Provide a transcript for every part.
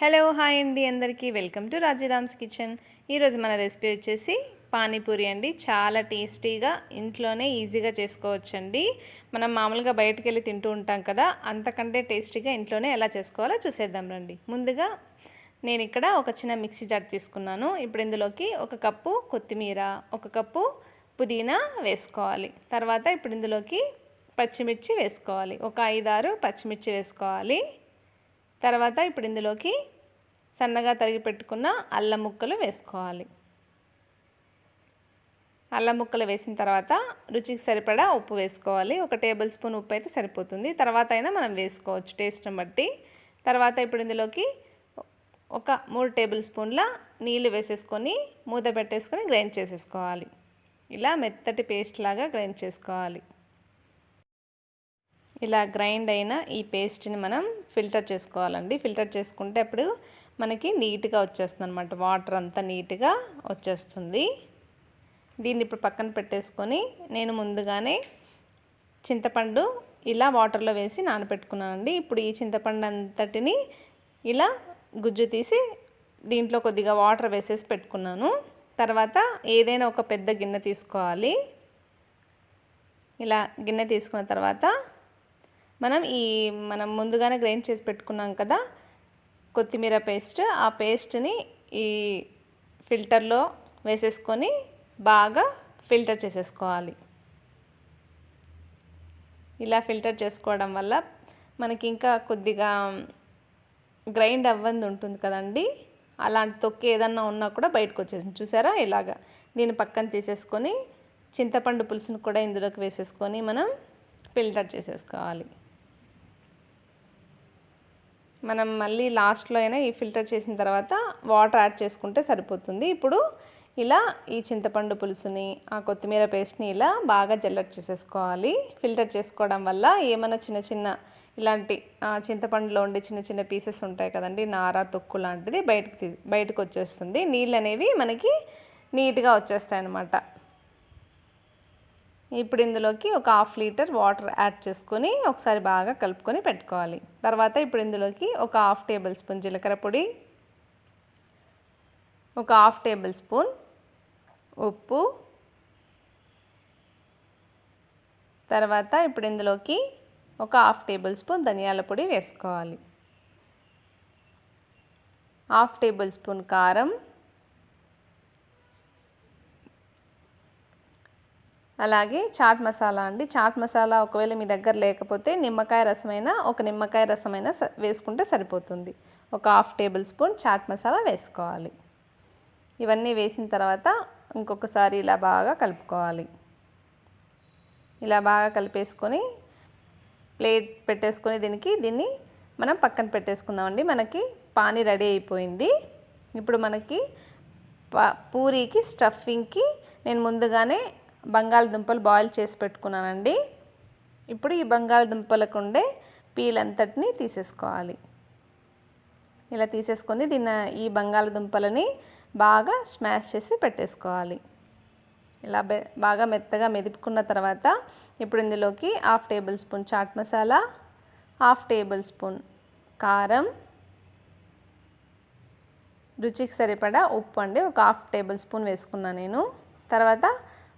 Hello hi అండి అందరికీ. Welcome to Rajiram's kitchen. ఈరోజు మన రెసిపీ వచ్చేసి పానీపూరి అండి. చాలా టేస్టీగా ఇంట్లోనే ఈజీగా చేసుకోవచ్చండి. మనం మామూలుగా బయటకు వెళ్ళి తింటూ ఉంటాం కదా అంతకంటే టేస్టీగా ఇంట్లోనే ఎలా చేసుకోవాలో చూసేద్దాం రండి. ముందుగా నేను ఇక్కడ ఒక చిన్న మిక్సీ జార్ తీసుకున్నాను. ఇప్పుడు ఇందులోకి ఒక కప్పు కొత్తిమీర ఒక కప్పు పుదీనా వేసుకోవాలి. తర్వాత ఇప్పుడు ఇందులోకి పచ్చిమిర్చి వేసుకోవాలి. ఒక ఐదారు పచ్చిమిర్చి వేసుకోవాలి. తర్వాత ఇప్పుడు ఇందులోకి సన్నగా తరిగి పెట్టుకున్న అల్లం ముక్కలు వేసుకోవాలి. అల్లం ముక్కలు వేసిన తర్వాత రుచికి సరిపడా ఉప్పు వేసుకోవాలి. ఒక టేబుల్ స్పూన్ ఉప్పు అయితే సరిపోతుంది. తర్వాత అయినా మనం వేసుకోవచ్చు టేస్ట్ని బట్టి. తర్వాత ఇప్పుడు ఇందులోకి ఒక మూడు టేబుల్ స్పూన్ల నీళ్ళు వేసేసుకొని మూత పెట్టేసుకొని గ్రైండ్ చేసేసుకోవాలి. ఇలా మెత్తటి పేస్ట్ లాగా గ్రైండ్ చేసుకోవాలి. ఇలా గ్రైండ్ అయిన ఈ పేస్ట్ని మనం ఫిల్టర్ చేసుకోవాలండి. ఫిల్టర్ చేసుకుంటే అప్పుడు మనకి నీట్గా వచ్చేస్తుంది అనమాట వాటర్ అంతా నీట్గా వచ్చేస్తుంది. దీన్ని ఇప్పుడు పక్కన పెట్టేసుకొని నేను ముందుగానే చింతపండు ఇలా వాటర్లో వేసి నానబెట్టుకున్నానండి. ఇప్పుడు ఈ చింతపండు అంతటిని ఇలా గుజ్జు తీసి దీంట్లో కొద్దిగా వాటర్ వేసేసి పెట్టుకున్నాను. తర్వాత ఏదైనా ఒక పెద్ద గిన్నె తీసుకోవాలి. ఇలా గిన్నె తీసుకున్న తర్వాత మనం ఈ మనం ముందుగానే గ్రైండ్ చేసి పెట్టుకున్నాం కదా కొత్తిమీర పేస్ట్. ఆ పేస్ట్ని ఈ ఫిల్టర్లో వేసేసుకొని బాగా ఫిల్టర్ చేసేసుకోవాలి. ఇలా ఫిల్టర్ చేసుకోవడం వల్ల మనకి ఇంకా కొద్దిగా గ్రైండ్ అవ్వంది ఉంటుంది కదండి. అలాంటి తొక్కి ఏదన్నా ఉన్నా కూడా బయటకు వచ్చేసింది. చూసారా? ఇలాగా దీన్ని పక్కన తీసేసుకొని చింతపండు పులుసును కూడా ఇందులోకి వేసేసుకొని మనం ఫిల్టర్ చేసేసుకోవాలి. మనం మళ్ళీ లాస్ట్లో అయినా ఈ ఫిల్టర్ చేసిన తర్వాత వాటర్ యాడ్ చేసుకుంటే సరిపోతుంది. ఇప్పుడు ఇలా ఈ చింతపండు పులుసుని ఆ కొత్తిమీర పేస్ట్ని ఇలా బాగా జల్లట్ చేసేసుకోవాలి. ఫిల్టర్ చేసుకోవడం వల్ల ఏమైనా చిన్న చిన్న ఇలాంటి చింతపండులో ఉండే చిన్న చిన్న పీసెస్ ఉంటాయి కదండి నార తొక్కు లాంటిది బయటకు తీ బయటకు వచ్చేస్తుంది. నీళ్ళు అనేవి మనకి నీట్గా వచ్చేస్తాయి అన్నమాట ఇప్పుడు ఇందులోకి ఒక హాఫ్ లీటర్ వాటర్ యాడ్ చేసుకొని ఒకసారి బాగా కలుపుకొని పెట్టుకోవాలి. తర్వాత ఇప్పుడు ఇందులోకి ఒక హాఫ్ టేబుల్ స్పూన్ జీలకర్ర పొడి ఒక హాఫ్ టేబుల్ స్పూన్ ఉప్పు తర్వాత ఇప్పుడు ఇందులోకి ఒక హాఫ్ టేబుల్ స్పూన్ ధనియాల పొడి వేసుకోవాలి. హాఫ్ టేబుల్ స్పూన్ కారం అలాగే చాట్ మసాలా అండి. చాట్ మసాలా ఒకవేళ మీ దగ్గర లేకపోతే నిమ్మకాయ రసమైనా ఒక నిమ్మకాయ రసమైనా వేసుకుంటే సరిపోతుంది. ఒక half tablespoon chaat masala వేసుకోవాలి. ఇవన్నీ వేసిన తర్వాత ఇంకొకసారి ఇలా బాగా కలుపుకోవాలి. ఇలా బాగా కలిపేసుకొని ప్లేట్ పెట్టేసుకొని దీనికి దీన్ని మనం పక్కన పెట్టేసుకుందామండి. మనకి పానీ రెడీ అయిపోయింది. ఇప్పుడు మనకి పూరీకి స్టఫింగ్కి నేను ముందుగానే బంగాళదుంపలు బాయిల్ చేసి పెట్టుకున్నానండి. ఇప్పుడు ఈ బంగాళదుంపలకు ఉండే పీల్ అంతటిని తీసేసుకోవాలి. ఇలా తీసేసుకొని దీన్ని ఈ బంగాళదుంపలని బాగా స్మాష్ చేసి పెట్టేసుకోవాలి. ఇలా బాగా మెత్తగా మెదుపుకున్న తర్వాత ఇప్పుడు ఇందులోకి half tablespoon chaat masala half tablespoon కారం రుచికి సరిపడా ఉప్పు అండి. ఒక హాఫ్ టేబుల్ స్పూన్ వేసుకున్నాను నేను. తర్వాత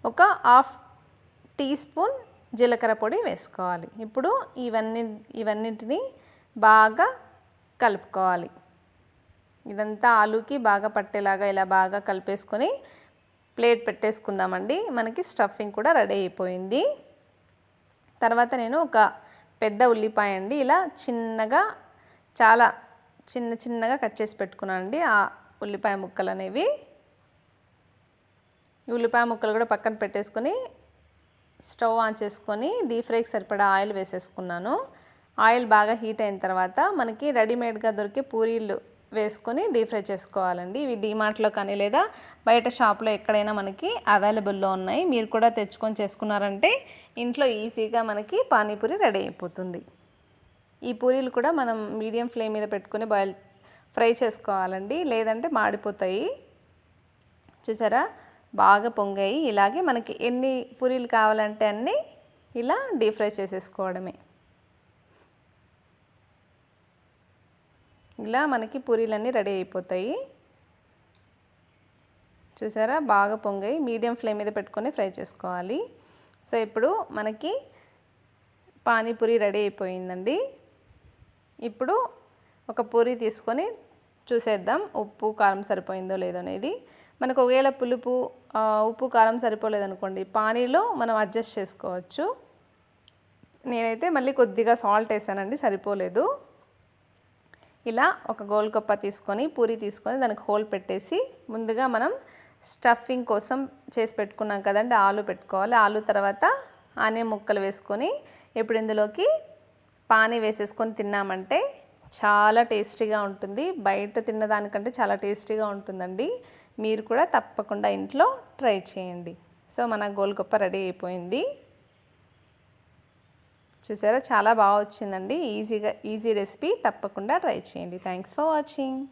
ఒక హాఫ్ టీ స్పూన్ జీలకర్ర పొడి వేసుకోవాలి. ఇప్పుడు ఇవన్నీ ఇవన్నిటిని బాగా కలుపుకోవాలి. ఇదంతా ఆలుకి బాగా పట్టేలాగా ఇలా బాగా కలిపేసుకొని ప్లేట్ పెట్టేసుకుందామండి. మనకి స్టఫింగ్ కూడా రెడీ అయిపోయింది. తర్వాత నేను ఒక పెద్ద ఉల్లిపాయ అండి ఇలా చిన్నగా చాలా చిన్న చిన్నగా కట్ చేసి పెట్టుకున్నాను అండి ఆ ఉల్లిపాయ ముక్కలు అనేవి ఉల్లిపాయ ముక్కలు కూడా పక్కన పెట్టేసుకొని స్టవ్ ఆన్ చేసుకొని డీప్ ఫ్రైకి సరిపడా ఆయిల్ వేసేసుకున్నాను. ఆయిల్ బాగా హీట్ అయిన తర్వాత మనకి రెడీమేడ్గా దొరికే పూరీలు వేసుకొని డీప్ ఫ్రై చేసుకోవాలండి. ఇవి డీమార్ట్లో కానీ లేదా బయట షాప్లో ఎక్కడైనా మనకి అవైలబుల్లో ఉన్నాయి. మీరు కూడా తెచ్చుకొని చేసుకున్నారంటే ఇంట్లో ఈజీగా మనకి పానీపూరి రెడీ అయిపోతుంది. ఈ పూరీలు కూడా మనం మీడియం ఫ్లేమ్ మీద పెట్టుకొని బాయిల్ ఫ్రై చేసుకోవాలండి. లేదంటే మాడిపోతాయి. చూసారా? బాగా పొంగాయి. ఇలాగే మనకి ఎన్ని పూరీలు కావాలంటే అన్నీ ఇలా డీప్ ఫ్రై చేసేసుకోవడమే. ఇలా మనకి పూరీలన్నీ రెడీ అయిపోతాయి. చూసారా? బాగా పొంగాయి. మీడియం ఫ్లేమ్ మీద పెట్టుకొని ఫ్రై చేసుకోవాలి. సో ఇప్పుడు మనకి పానీపూరి రెడీ అయిపోయిందండి. ఇప్పుడు ఒక పూరి తీసుకొని చూసేద్దాం. ఉప్పు కారం సరిపోయిందో లేదో అనేది. మనకు ఒకవేళ పులుపు ఉప్పు కారం సరిపోలేదనుకోండి పానీలో మనం అడ్జస్ట్ చేసుకోవచ్చు. నేనైతే మళ్ళీ కొద్దిగా సాల్ట్ వేసానండి సరిపోలేదు. ఇలా ఒక గోల్గప్ప తీసుకొని పూరి తీసుకొని దానికి హోల్ పెట్టేసి ముందుగా మనం స్టఫింగ్ కోసం చేసి పెట్టుకున్నాం కదండి ఆలు పెట్టుకోవాలి. ఆలు తర్వాత ఆనియన్ ముక్కలు వేసుకొని ఇప్పుడు ఇందులోకి పానీ వేసేసుకొని తిన్నామంటే చాలా టేస్టీగా ఉంటుంది. బయట తిన్నదానికంటే చాలా టేస్టీగా ఉంటుందండి. మీరు కూడా తప్పకుండా ఇంట్లో ట్రై చేయండి. సో మన గోల్గొప్ప రెడీ అయిపోయింది. చూసారా? చాలా బాగా వచ్చిందండి. ఈజీగా ఈజీ రెసిపీ తప్పకుండా ట్రై చేయండి. Thanks for watching.